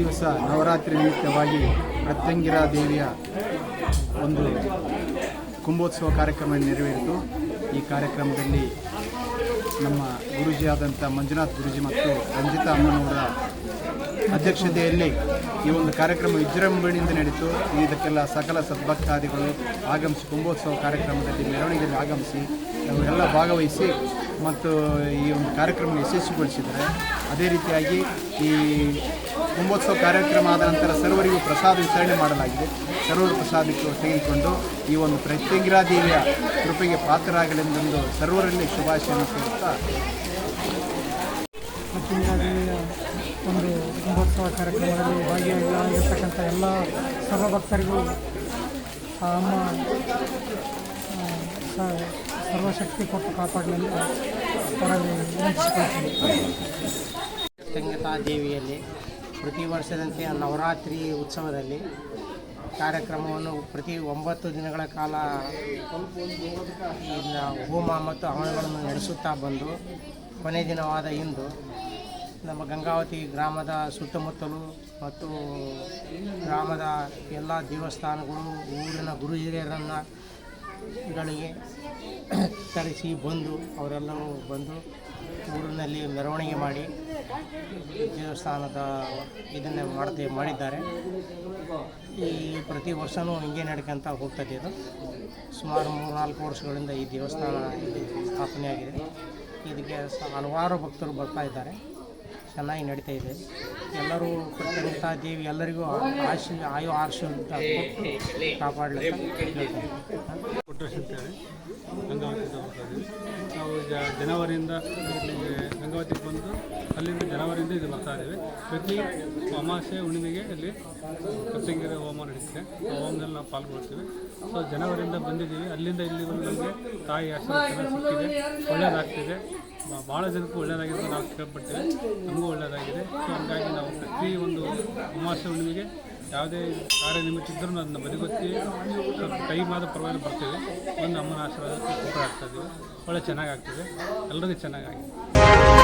ದಿವಸ ನವರಾತ್ರಿ ನಿಮಿತ್ತವಾಗಿ ಪ್ರತ್ಯಂಗಿರಾ ದೇವಿಯ ಒಂದು ಕುಂಭೋತ್ಸವ ಕಾರ್ಯಕ್ರಮ ನೆರವೇರಿತು. ಈ ಕಾರ್ಯಕ್ರಮದಲ್ಲಿ ನಮ್ಮ ಗುರೂಜಿಯಾದಂಥ ಮಂಜುನಾಥ್ ಗುರುಜಿ ಮತ್ತು ರಂಜಿತಾ ಅಮ್ಮನವರ ಅಧ್ಯಕ್ಷತೆಯಲ್ಲಿ ಈ ಒಂದು ಕಾರ್ಯಕ್ರಮ ವಿಜೃಂಭಣೆಯಿಂದ ನಡೆಯಿತು. ಇದಕ್ಕೆಲ್ಲ ಸಕಲ ಸದ್ಭಕ್ತಾದಿಗಳು ಆಗಮಿಸಿ ಕುಂಭೋತ್ಸವ ಕಾರ್ಯಕ್ರಮದಲ್ಲಿ ಮೆರವಣಿಗೆಯಲ್ಲಿ ಆಗಮಿಸಿ, ಅವರೆಲ್ಲ ಭಾಗವಹಿಸಿ ಮತ್ತು ಈ ಒಂದು ಕಾರ್ಯಕ್ರಮ ಯಶಸ್ವಿಗೊಳಿಸಿದ್ದಾರೆ. ಅದೇ ರೀತಿಯಾಗಿ ಈ ಕುಂಭೋತ್ಸವ ಕಾರ್ಯಕ್ರಮ ಆದ ನಂತರ ಸರ್ವರಿಗೂ ಪ್ರಸಾದ ವಿತರಣೆ ಮಾಡಲಾಗಿದೆ. ಸರ್ವರು ಪ್ರಸಾದಕ್ಕೆ ತೆಗೆದುಕೊಂಡು ಈ ಒಂದು ಪ್ರತ್ಯಂಗಿರಾ ದೇವಿಯ ಕೃಪೆಗೆ ಪಾತ್ರರಾಗಲೆಂದೊಂದು ಸರ್ವರಲ್ಲಿ ಶುಭಾಶಯವನ್ನು ದೇವಿಯ ಒಂದು ಕುಂಭೋತ್ಸವ ಕಾರ್ಯಕ್ರಮದಲ್ಲಿ ಭಾಗಿಯಾಗಿರ್ತಕ್ಕಂಥ ಎಲ್ಲ ಸರ್ವಭಕ್ತರಿಗೂ ಆ ಅಮ್ಮ ಸರ್ವಶಕ್ತಿ ಕೊಟ್ಟು ಕಾಪಾಡಲೆಂದು ಅವರಲ್ಲಿ ವಿನಂತಿಸಿಕೊಳ್ತೀನಿ. ಸಂಗೀತಾ ದೇವಿಯಲ್ಲಿ ಪ್ರತಿ ವರ್ಷದಂತೆ ನವರಾತ್ರಿ ಉತ್ಸವದಲ್ಲಿ ಕಾರ್ಯಕ್ರಮವನ್ನು ಪ್ರತಿ ಒಂಬತ್ತು ದಿನಗಳ ಕಾಲ ಹೋಮ ಮತ್ತು ಹವನಗಳನ್ನು ನಡೆಸುತ್ತಾ ಬಂದು ಕೊನೆ ದಿನವಾದ ಇಂದು ನಮ್ಮ ಗಂಗಾವತಿ ಗ್ರಾಮದ ಸುತ್ತಮುತ್ತಲು ಮತ್ತು ಗ್ರಾಮದ ಎಲ್ಲ ದೇವಸ್ಥಾನಗಳು, ಊರಿನ ಗುರು ಹಿರಿಯರನ್ನು ಗಳಿಗೆ ಕರೆಸಿ ಬಂದು ಅವರೆಲ್ಲರೂ ಬಂದು ಊರಿನಲ್ಲಿ ಮೆರವಣಿಗೆ ಮಾಡಿ ದೇವಸ್ಥಾನದ ಇದನ್ನೇ ಮಾಡ್ತೀವಿ ಮಾಡಿದ್ದಾರೆ. ಈ ಪ್ರತಿ ವರ್ಷವೂ ಹಿಂಗೆ ನಡ್ಕೊಂತ ಹೋಗ್ತದೆ ಇದು. ಸುಮಾರು ಮೂರು ನಾಲ್ಕು ವರ್ಷಗಳಿಂದ ಈ ದೇವಸ್ಥಾನ ಇಲ್ಲಿ ಸ್ಥಾಪನೆಯಾಗಿದೆ. ಇದಕ್ಕೆ ಹಲವಾರು ಭಕ್ತರು ಬರ್ತಾ ಇದ್ದಾರೆ. ಚೆನ್ನಾಗಿ ನಡೀತಾ ಇದೆ. ಎಲ್ಲರೂ ಪ್ರತಿನಿತ್ಯ ದೇವಿ, ಎಲ್ಲರಿಗೂ ಆಶಿ, ಆಯು ಆರ್ಶಿ ಅಂತ ಕಾಪಾಡಲಿಕ್ಕೆ ಹೇಳ್ತಾರೆ ಜನವರಿಯಿಂದ ಗಂಗಾವತಿಗೆ ಬಂದು ಅಲ್ಲಿಂದ ಜನವರಿಯಿಂದ ಇದು ಬರ್ತಾ ಇದ್ದೀವಿ. ಪ್ರತಿ ಅಮಾಸೆ ಹುಣ್ಣಿಮೆಗೆ ಇಲ್ಲಿ ಕಪ್ಪಿಂಗಿರಿ ಹೋಮ ನಡೀತಿದೆ. ಹೋಮದಲ್ಲಿ ನಾವು ಪಾಲ್ಗೊಳ್ತೀವಿ. ಸೊ ಜನವರಿಯಿಂದ ಬಂದಿದ್ದೀವಿ. ಅಲ್ಲಿಂದ ಇಲ್ಲಿವರೆಗೂ ನಮಗೆ ತಾಯಿ ಆಶೀರ್ವಾದ ಸಿಕ್ಕಿದೆ. ಒಳ್ಳೆಯದಾಗ್ತಿದೆ ಭಾಳ ಜನಕ್ಕೂ ಒಳ್ಳೆಯದಾಗಿದೆ ನಾವು ಕೇಳ್ಪಟ್ಟೇವೆ ನಮಗೂ ಒಳ್ಳೆಯದಾಗಿದೆ ಸೊ ಹಂಗಾಗಿ ನಾವು ಪ್ರತಿ ಒಂದು ಅಮಾಸೆ ಹುಣ್ಣಿಮೆಗೆ ಯಾವುದೇ ಕಾರ್ಯ ನಿಮಿತ್ತ ಇದ್ರೂ ಅದನ್ನ ಬದಿಗೊತ್ತಿ ಟೈಮ್ ಆದ ಪರವಾಗಿ ಬರ್ತೀವಿ. ಒಂದು ಅಮ್ಮನ ಆಶೀರ್ವಾದ ಆಗ್ತದೆ. ಆಗ್ತಾ ಒಳ್ಳೆ ಚೆನ್ನಾಗಾಗ್ತದೆ. ಎಲ್ಲರಿಗೂ ಚೆನ್ನಾಗಿ ಆಗಿದೆ